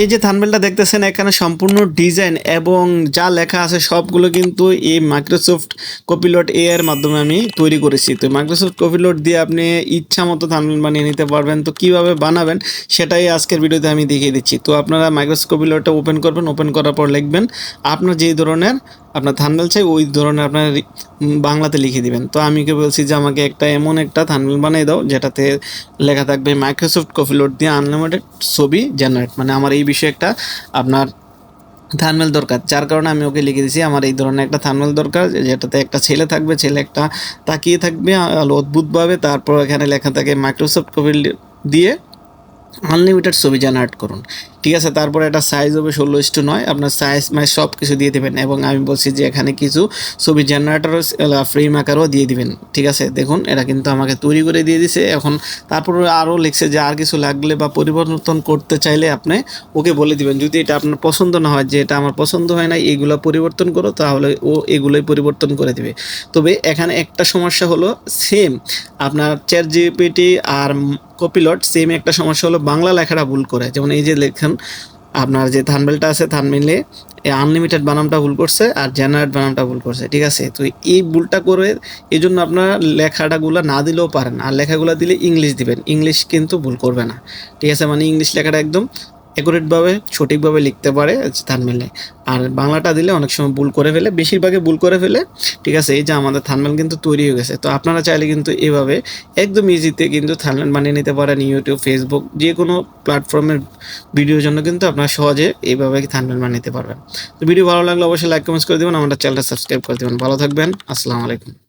এই যে থানবেলটা দেখতেছেন, এখানে সম্পূর্ণ ডিজাইন এবং যা লেখা আছে সবগুলো কিন্তু এই মাইক্রোসফট কপিলট এ এর মাধ্যমে আমি তৈরি করেছি। তো মাইক্রোসফট কপিলট দিয়ে আপনি ইচ্ছা মতো থানবেল বানিয়ে নিতে পারবেন। তো কীভাবে বানাবেন সেটাই আজকের ভিডিওতে আমি দেখিয়ে দিচ্ছি। তো আপনারা মাইক্রোসফট কপিলটটা ওপেন করবেন ওপেন করার পর লিখবেন, আপনার যেই ধরনের আপনার থানবেল চাই, ওই ধরনের আপনার বাংলাতে লিখে দিবেন। তো আমি কে বলছি যে, আমাকে একটা এমন একটা থানবেল বানিয়ে দাও, যেটাতে লেখা থাকবে মাইক্রোসফট কপিলট দিয়ে আনলিমিটেড ছবি জেনারেট মানে আমার এই বিষয়ে একটা আপনার থার্মেল দরকার। যার কারণে আমি ওকে লিখে দিয়েছি আমার এই ধরনের একটা থার্মেল দরকার যেটাতে একটা ছেলে থাকবে, ছেলে একটা তাকিয়ে থাকবে অদ্ভুতভাবে। তারপর এখানে লেখা থাকে মাইক্রোসফট কপিল দিয়ে আনলিমিটেড ছবি জেনারেট করুন। ঠিক আছে, তারপরে একটা সাইজ হবে ষোলো ইস্টু নয়। আপনার সাইজ মানে সব কিছু দিয়ে দেবেন এবং আমি বলছি যে এখানে কিছু ছবি জেনারেটারও ফ্রেম আকারও দিয়ে দিবেন। ঠিক আছে, দেখুন, এটা কিন্তু আমাকে তৈরি করে দিয়ে দিছে। এখন তারপরে আরও লিখছে যে আর কিছু লাগলে বা পরিবর্তন করতে চাইলে আপনি ওকে বলে দিবেন। যদি এটা আপনার পছন্দ না হয়, যে এটা আমার পছন্দ হয় না এইগুলো পরিবর্তন করো, তাহলে ও এগুলোই পরিবর্তন করে দিবে। তবে এখানে একটা সমস্যা হলো সেম আপনার চ্যাট জিপিটি আর কপিলট সেম একটা সমস্যা হলো বাংলা লেখাটা ভুল করে। যেমন এই যে লেখেন আপনার যে থানবেলটা আছে থানবেলে আনলিমিটেড বানামটা ভুল করছে আর জেনারেট বানামটা ভুল করছে, ঠিক আছে? তো এই ভুলটা করে এই জন্য আপনারা লেখাটাগুলো না দিলেও পারেন। আর লেখাগুলো দিলে ইংলিশ দিবেন। ইংলিশ কিন্তু ভুল করবে না। ঠিক আছে? মানে ইংলিশ লেখাটা একদম অ্যাকুরেটভাবে সঠিকভাবে লিখতে পারে থানমেলে আর বাংলাটা দিলে অনেক সময় ভুল করে ফেলে, বেশিরভাগে ভুল করে ফেলে, ঠিক আছে, এই যে আমাদের থানমেল কিন্তু তৈরি হয়ে গেছে। তো আপনারা চাইলে কিন্তু এভাবে একদম ইজিতে কিন্তু থানমেল বানিয়ে নিতে পারেন ইউটিউব ফেসবুক যে কোনো প্ল্যাটফর্মের ভিডিওর জন্য কিন্তু আপনারা সহজে এইভাবে থানমেল বানিয়ে নিতে পারবেন। তো ভিডিও ভালো লাগলে অবশ্যই লাইক কমেন্টস করে দেবেন, আমাদের চ্যানেলটা সাবস্ক্রাইব করে দেবেন। ভালো থাকবেন, আসসালামু আলাইকুম।